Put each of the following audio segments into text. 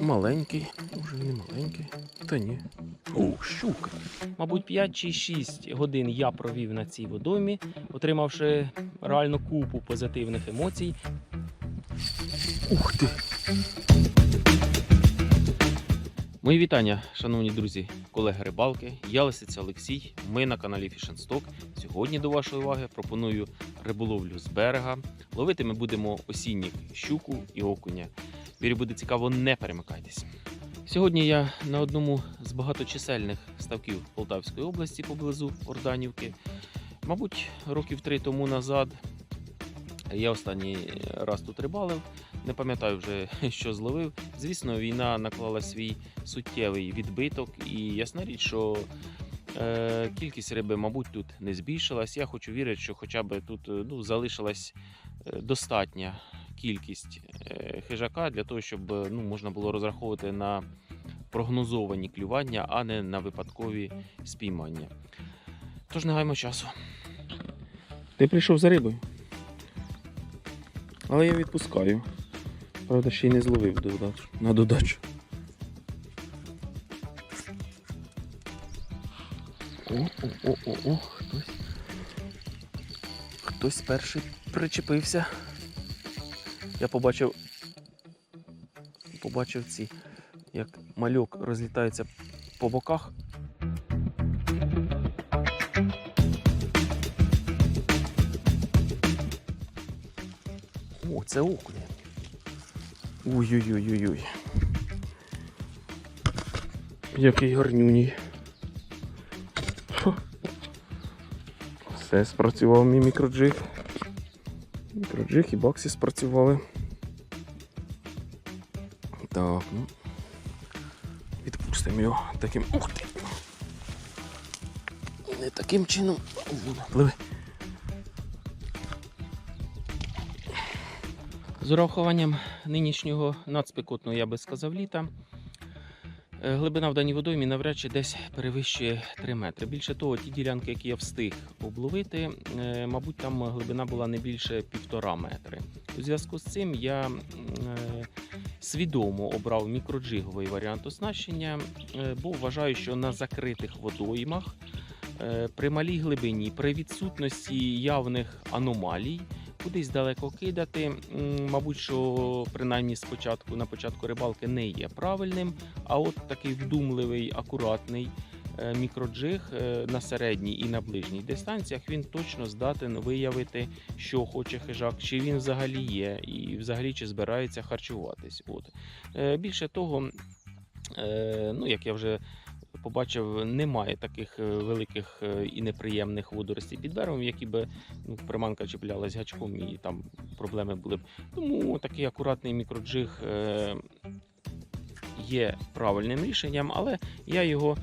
Маленький, він і маленький. Та ні. О, щука. Мабуть, 5 чи 6 годин я провів на цій водоймі, отримавши реально купу позитивних емоцій. Ух ти! Мої вітання, шановні друзі, колеги рибалки. Я Лисиця Олексій. Ми на каналі Fish and Stock. Сьогодні до вашої уваги пропоную риболовлю з берега. Ловити ми будемо осінніх щуку і окуня. Вірю, буде цікаво, не перемикайтесь. Сьогодні я на одному з багаточисельних ставків Полтавської області поблизу Орданівки. Мабуть, років три тому назад я останній раз тут рибалив. Не пам'ятаю вже, що зловив. Звісно, війна наклала свій суттєвий відбиток, і ясна річ, що е, кількість риби, мабуть, тут не збільшилась. Я хочу вірити, що хоча б тут е, ну, залишилась е, достатня кількість е, хижака для того, щоб е, ну, можна було розраховувати на прогнозовані клювання, а не на випадкові спіймання. Тож не гаймо часу. Ти прийшов за рибою. Але я відпускаю. Правда, ще й не зловив на додачу. О, о, о, о, о, хтось. Хтось перший причепився. Я побачив. Побачив ці, як мальок розлітається по боках. О, це окунь. Ой-ой-ой-ой-ой. Який гарнюній. Все, спрацював мій мікроджиг. Мікроджиг і баксі спрацювали. Так, ну. Відпустимо його таким. Ух ти! Не таким чином. Пливи. З урахуванням нинішнього надспекотного, я би сказав, літа. Е, Глибина в даній водоймі навряд чи десь перевищує 3 метри. Більше того, ті ділянки, які я встиг обловити, е, мабуть, там глибина була не більше півтора метри. У зв'язку з цим я е, свідомо обрав мікроджиговий варіант оснащення, бо вважаю, що на закритих водоймах при малій глибині, при відсутності явних аномалій, кудись далеко кидати, мабуть, що принаймні спочатку на початку рибалки не є правильним. А от такий вдумливий, акуратний е, мікроджиг е, на середній і на ближній дистанціях він точно здатен виявити, що хоче хижак, чи він взагалі є, і взагалі чи збирається харчуватись. От. Е, Більше того, ну як я вже побачив, немає таких е, великих е, і неприємних водоростей під берегом, які би ну, приманка чіплялась гачком і там проблеми були б. Тому такий акуратний мікроджиг е, є правильним рішенням, але я його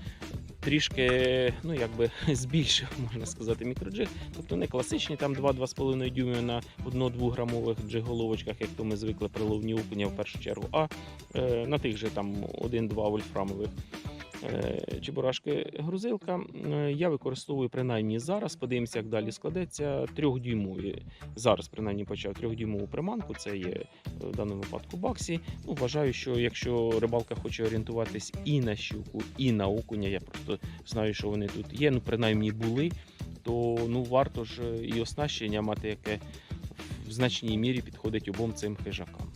трішки ну, якби збільшив, можна сказати, мікроджиг. Тобто не класичні там 2-2,5 дюйми на 1-2 грамових джиголовочках, як то ми звикли при ловні окуня в першу чергу, а е, на тих же там 1-2 вольфрамових чебурашки грузилка. Е, Я використовую принаймні зараз. Подивимося, як далі складеться. Трьохдюймові. Зараз принаймні почав трьохдюймову приманку. Це є е, в даному випадку баксі. Ну, вважаю, що якщо рибалка хоче орієнтуватись і на щуку, і на окуня, я просто знаю, що вони тут є. Ну, принаймні були, то ну варто ж е, і оснащення мати, яке в значній мірі підходить обом цим хижакам.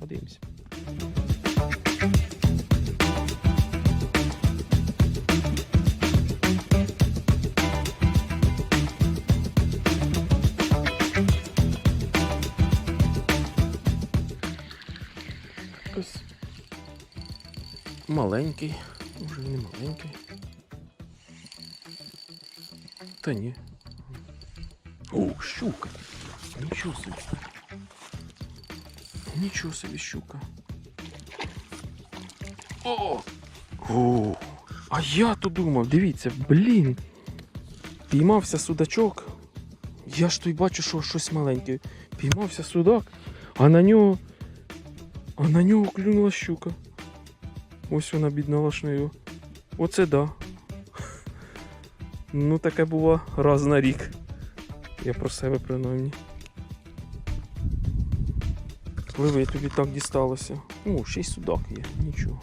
Подивимося. Маленький. Може він і маленький. Та ні. О, щука. Нічого собі. Нічого собі щука. О! О! А я то думав, дивіться, блін. Піймався судачок. Я ж то й бачу, що щось маленьке. Піймався судак, а на нього а на нього клюнула щука. Ось вона бідна лашнею. Оце да. Ну таке було раз на рік. Я про себе принаймні. Пливи, тобі так дісталося. О, ще й судак є, нічого.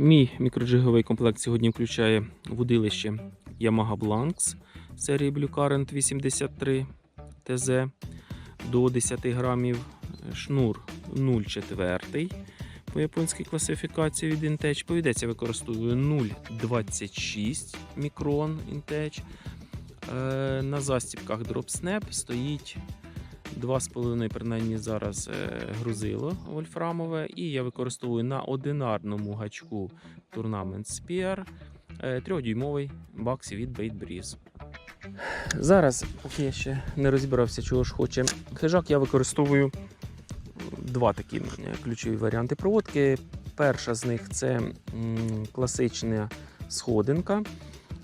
Мій мікроджиговий комплект сьогодні включає вудилище Yamaha Blanks серії Blue Current 83 TZ до 10 грамів, шнур 0,4 по японській класифікації від Intech. Повідеться використовую 0,26 мікрон Intech. Е, На застібках DropSnap стоїть 2,5 принаймні зараз е, грузило вольфрамове, і я використовую на одинарному гачку Tournament Spear е, трьохдюймовий баксі від Bait Breeze. Зараз, поки я ще не розібрався, чого ж хоче хижак, я використовую два такі ключові варіанти проводки. Перша з них це класична сходинка.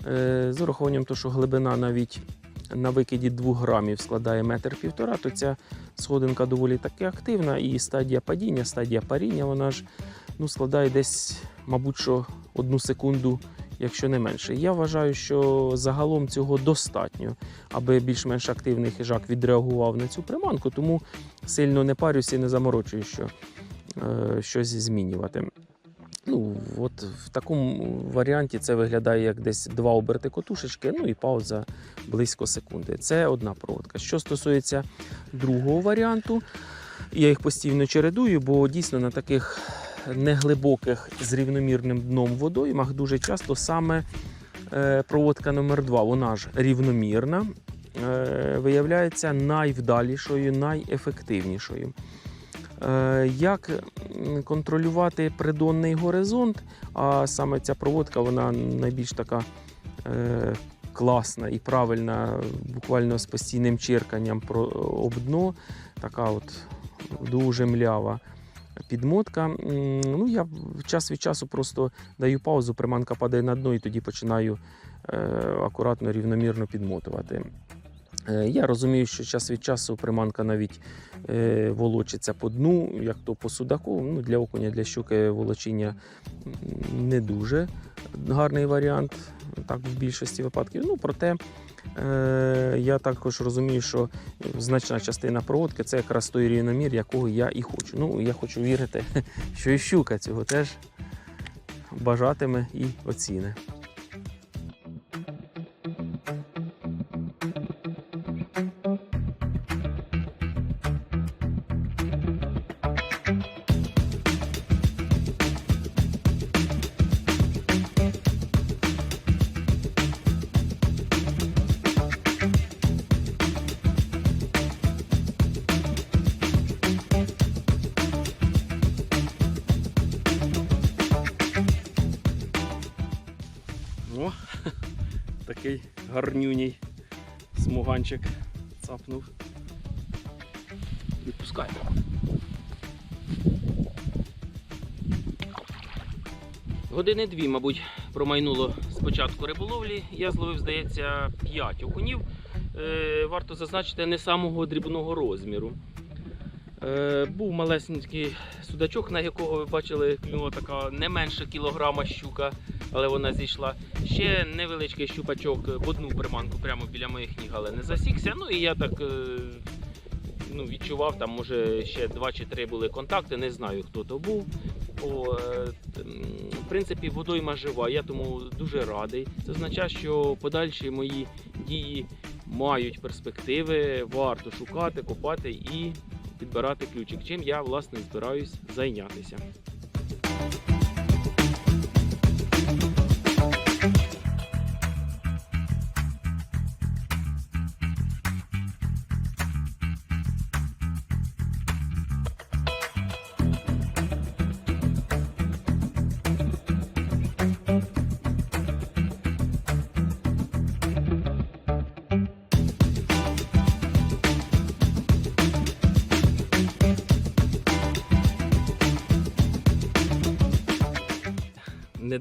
Е, З урахуванням того, що глибина навіть на викиді 2 грамів складає метр півтора, то ця сходинка доволі таки активна, і стадія падіння, стадія паріння, вона ж ну, складає десь, мабуть, що одну секунду, якщо не менше. Я вважаю, що загалом цього достатньо, аби більш-менш активний хижак відреагував на цю приманку, тому сильно не парюся і не заморочую, що е, щось змінювати. Ну, от в такому варіанті це виглядає як десь два оберти котушечки, ну і пауза близько секунди. Це одна проводка. Що стосується другого варіанту, я їх постійно чередую, бо дійсно на таких неглибоких з рівномірним дном водоймах дуже часто саме е, проводка номер 2 вона ж рівномірна, е, виявляється найвдалішою, найефективнішою. Е, Як контролювати придонний горизонт? А саме ця проводка вона найбільш така е, класна і правильна, буквально з постійним черканням об дно. Така от дуже млява підмотка. Ну, я час від часу просто даю паузу, приманка падає на дно і тоді починаю е, акуратно, рівномірно підмотувати. Е, Я розумію, що час від часу приманка навіть е, волочиться по дну, як то по судаку. Ну, для окуня, для щуки волочіння не дуже гарний варіант, так в більшості випадків. Ну, проте е, я також розумію, що значна частина проводки це якраз той рівномір, якого я і хочу. Ну, я хочу вірити, що і щука цього теж бажатиме і оціне. Гарнюній смуганчик цапнув. Відпускайте. Години дві, мабуть, промайнуло з початку риболовлі. Я зловив, здається, 5 окунів. Е, варто зазначити, не самого дрібного розміру. Е, був малесенький судачок, на якого ви бачили, клюнула така не менше кілограма щука, але вона зійшла. Ще невеличкий щупачок в одну приманку прямо біля моїх ніг, але не засікся. Ну і я так е, ну, відчував, там може ще два чи три були контакти, не знаю хто то був. О, е, в принципі, водойма жива, я тому дуже радий. Це означає, що подальші мої дії мають перспективи, варто шукати, копати і підбирати ключик, чим я власне збираюсь зайнятися.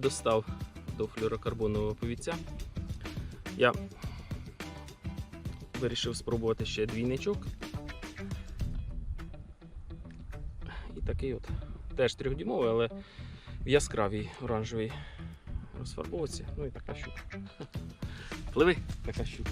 Достав до флюрокарбонового повіця. Я вирішив спробувати ще двійничок. І такий от теж трьохдюймовий, але в яскравій оранжевій розфарбовці. Ну і така щука. Пливи, така щука.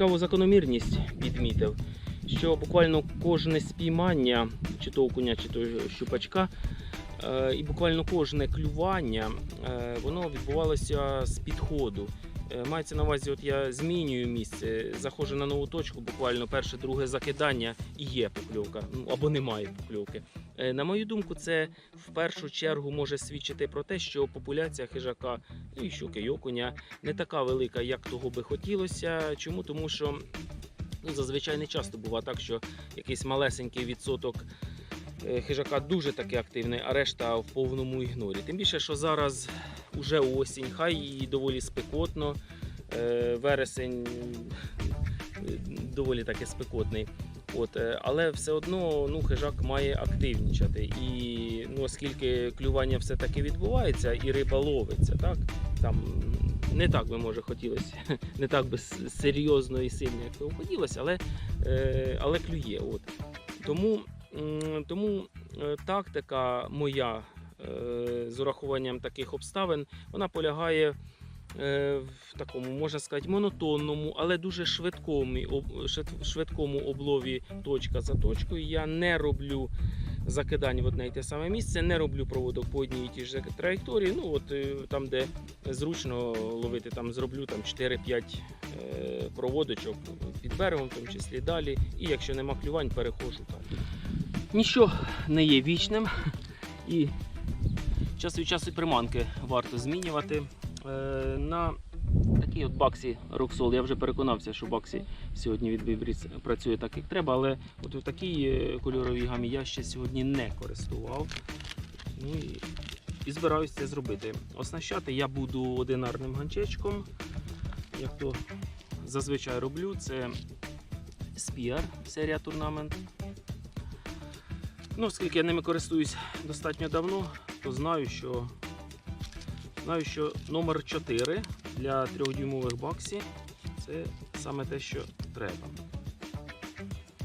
Цікаву закономірність відмітив, що буквально кожне спіймання, чи то окуня, чи то щупачка, е, і буквально кожне клювання, е, воно відбувалося з підходу. Е, Мається на увазі, от я змінюю місце, заходжу на нову точку, буквально перше, друге закидання і є покльовка, ну або немає покльовки. Е, На мою думку, це в першу чергу може свідчити про те, що популяція хижака ну, і щуки, і окуня не така велика, як того би хотілося. Чому? Тому що ну, зазвичай не часто буває так, що якийсь малесенький відсоток е, хижака дуже таки активний, а решта в повному ігнорі. Тим більше, що зараз уже осінь, хай і доволі спекотно. е, Вересень доволі таки спекотний. От, е, але все одно ну, хижак має активнічати. І ну, оскільки клювання все-таки відбувається і риба ловиться, так? Там не так би може хотілося, не так би серйозно і сильно, як би хотілося, але, е, але клює. От. Тому, тому е, тактика моя з урахуванням таких обставин, вона полягає в такому, можна сказати, монотонному, але дуже швидкому, швидкому облові точка за точкою. Я не роблю закидань в одне і те саме місце, не роблю проводок по одній і тій ж траєкторії. Ну, от е, там, де зручно ловити, там зроблю там 4-5 е, проводочок під берегом, в тому числі далі. І якщо нема клювань, перехожу далі. Ніщо не є вічним. І час від часу приманки варто змінювати. Е, на такій от баксі Роксол я вже переконався, що баксі сьогодні від Vibris працює так, як треба, але от в такій е, кольоровій гамі я ще сьогодні не користував. Ну і, і збираюся це зробити. Оснащати я буду одинарним ганчечком. Як то зазвичай роблю, це Spear серія турнамент. Ну, оскільки я ними користуюсь достатньо давно, то знаю, що знаю, що номер 4 для 3-дюймових баксі це саме те, що треба.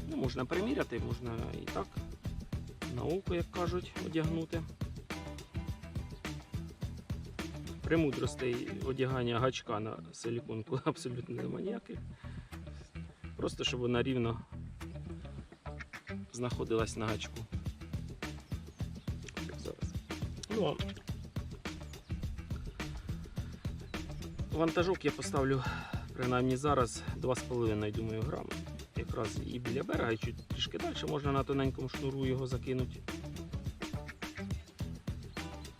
Ну, можна приміряти, можна і так, на око, як кажуть, одягнути. Премудростей одягання гачка на силіконку абсолютно немає ніяких. Просто щоб вона рівно знаходилась на гачку. Зараз. Ну, вантажок я поставлю принаймні зараз 2,5 думаю, грами. Якраз і біля берега, і трішки далі можна на тоненькому шнуру його закинути.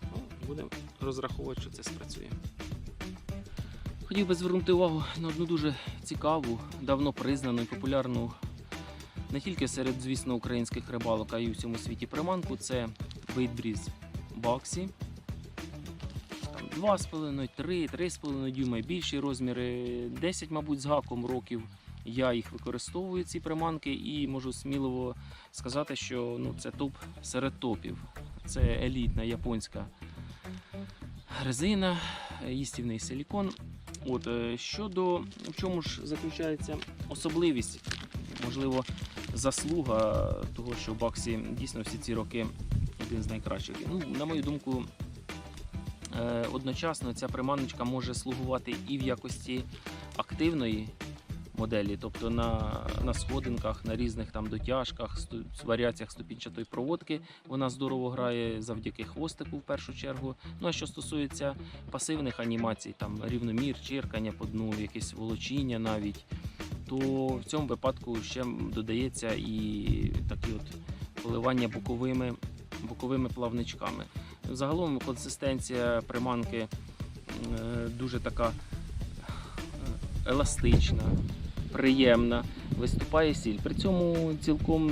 Ну, Будемо розраховувати, що це спрацює. Хотів би звернути увагу на одну дуже цікаву, давно признану і популярну не тільки серед, звісно, українських рибалок, а й у всьому світі приманку. Це Бейтбріз Баксі. Там 2,5, 3, 3,5 дюйма, більші розміри, 10, мабуть, з гаком років. Я їх використовую, ці приманки, і можу сміливо сказати, що ну, це топ серед топів. Це елітна японська резина, їстівний силікон. От, е, щодо в чому ж заключається особливість, можливо, заслуга того, що Баксі дійсно всі ці роки один з найкращих. Ну, на мою думку, одночасно ця приманочка може слугувати і в якості активної моделі, тобто на, на сходинках, на різних там дотяжках, сту- варіаціях ступінчатої проводки. Вона здорово грає завдяки хвостику в першу чергу. Ну а що стосується пасивних анімацій, там рівномір, чиркання по дну, якесь волочіння навіть, то в цьому випадку ще додається і такі от поливання боковими, боковими плавничками. Загалом консистенція приманки е, дуже така е, еластична, приємна, виступає сіль. При цьому цілком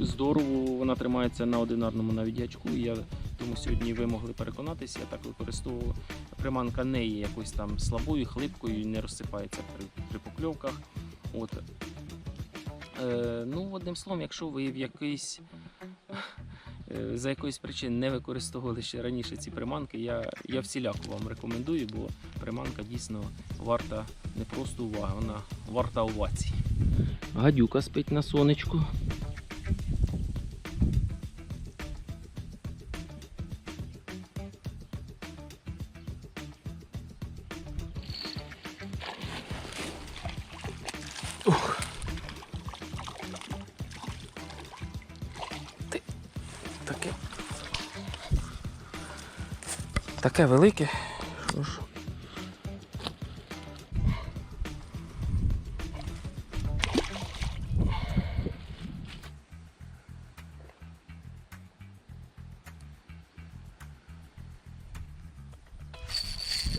здорово вона тримається на одинарному. І Я тому сьогодні ви могли переконатися, я так використовував. Приманка не є якось там слабою, хлипкою, не розсипається при, при покльовках. От. Е, ну, одним словом, якщо ви в якийсь за якоїсь причини не використовували ще раніше ці приманки, я, я всіляко вам рекомендую, бо приманка дійсно варта не просто уваги, вона варта овацій. Гадюка спить на сонечку. Таке велике. Що.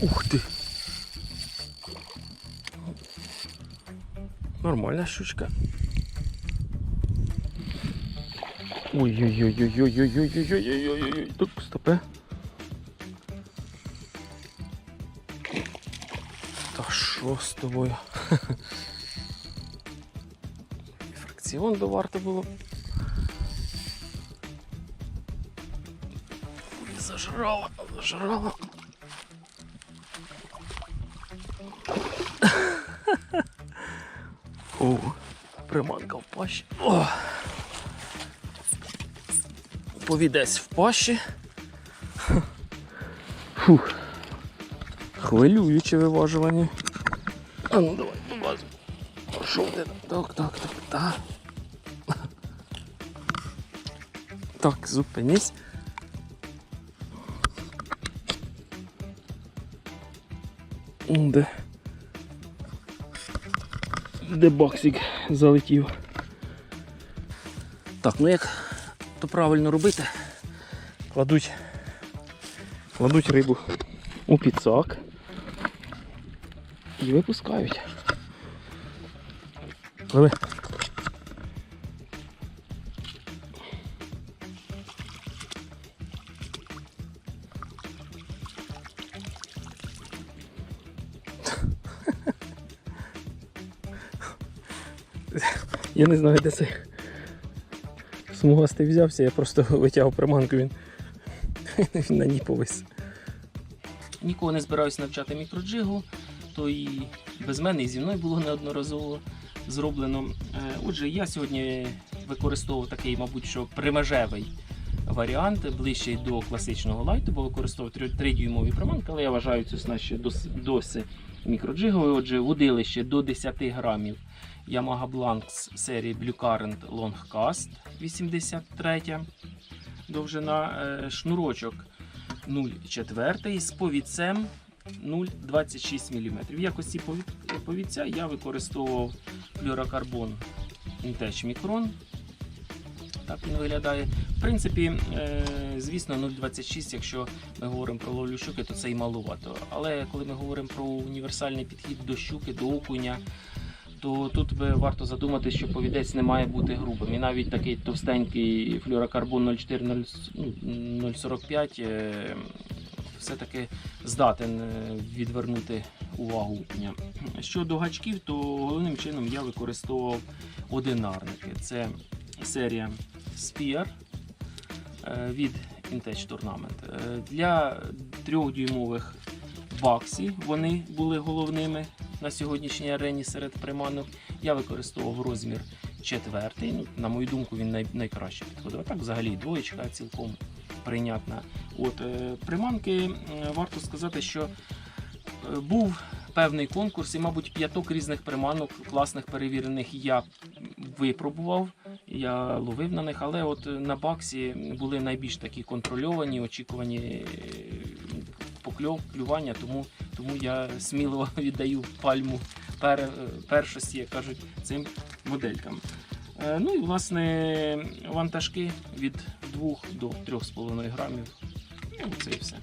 Ух ти. Нормальна щучка. Ой-ой-ой-ой-ой-ой-ой-ой-ой-ой-ой. Так, стопе. Та з тобою? Фракціон би варто було. Зажрала, зажрала. О, приманка в пащі. О. Повідець в пащі. Фух. Хвилююче виважування. А ну давай, виважуй. Що ти? Так, так, так, так. Так, зупинись. Де? Де баксик залетів? Так, ну як то правильно робити? Кладуть, кладуть рибу у підсак і випускають. Пливи. Я не знаю, де це смугастий взявся, я просто витягав приманку, він, він на ній повис. Нікого не збираюся навчати мікроджигу, то і без мене, і зі мною було неодноразово зроблено. Е, Отже, я сьогодні використовував такий, мабуть, що примежевий варіант, ближчий до класичного лайту, бо використовував 3-дюймові приманки, але я вважаю цю снасть ще дос- досі мікроджиговою. Отже, водилище до 10 грамів. Yamaha Blanks серії Blue Current Long Cast 83 довжина е, шнурочок 0,4 з повідцем 0,26 мм. В якості повід- я використовував флюорокарбон Intech Micron. Так він виглядає. В принципі, е, звісно, 0,26, якщо ми говоримо про ловлю щуки, то це і малувато. Але коли ми говоримо про універсальний підхід до щуки, до окуня, то тут би варто задумати, що повідець не має бути грубим. І навіть такий товстенький флюорокарбон 0,4-0,45 е, все-таки здатен е, відвернути увагу окуня. Щодо гачків, то головним чином я використовував одинарники. Це серія Spear е, від Intech Tournament. Е, Для трьохдюймових баксі вони були головними на сьогоднішній арені серед приманок. Я використовував розмір четвертий. Ну, на мою думку, він найкраще підходив. А так взагалі двоєчка цілком прийнятна. От е, приманки е, варто сказати, що е, був певний конкурс, і, мабуть, п'яток різних приманок, класних перевірених, я випробував. Я ловив на них, але от на баксі були найбільш такі контрольовані, очікувані е, тому, тому я сміливо віддаю пальму пер, першості, як кажуть, цим моделькам. Ну і власне вантажки від 2 до 3,5 грамів. Ну, це і все.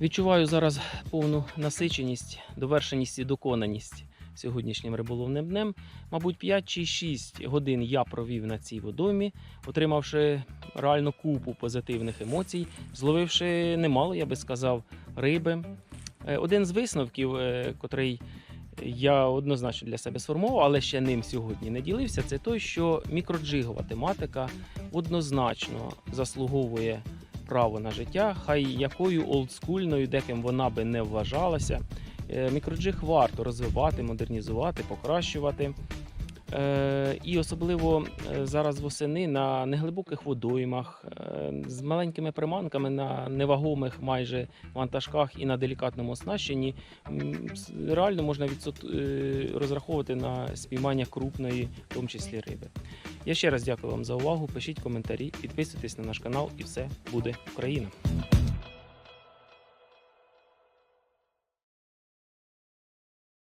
Відчуваю зараз повну насиченість, довершеність і доконаність сьогоднішнім риболовним днем. Мабуть, 5 чи 6 годин я провів на цій водоймі, отримавши реально купу позитивних емоцій, зловивши немало, я би сказав, риби. Е, Один з висновків, е, котрий я однозначно для себе сформував, але ще ним сьогодні не ділився, це той, що мікроджигова тематика однозначно заслуговує право на життя, хай якою олдскульною, деким вона би не вважалася. Е, Мікроджиг варто розвивати, модернізувати, покращувати. Е, І особливо е, зараз восени на неглибоких водоймах, з маленькими приманками на невагомих майже вантажках і на делікатному оснащенні реально можна відсот... розраховувати на спіймання крупної, в тому числі риби. Я ще раз дякую вам за увагу. Пишіть коментарі, підписуйтесь на наш канал, і все буде Україна.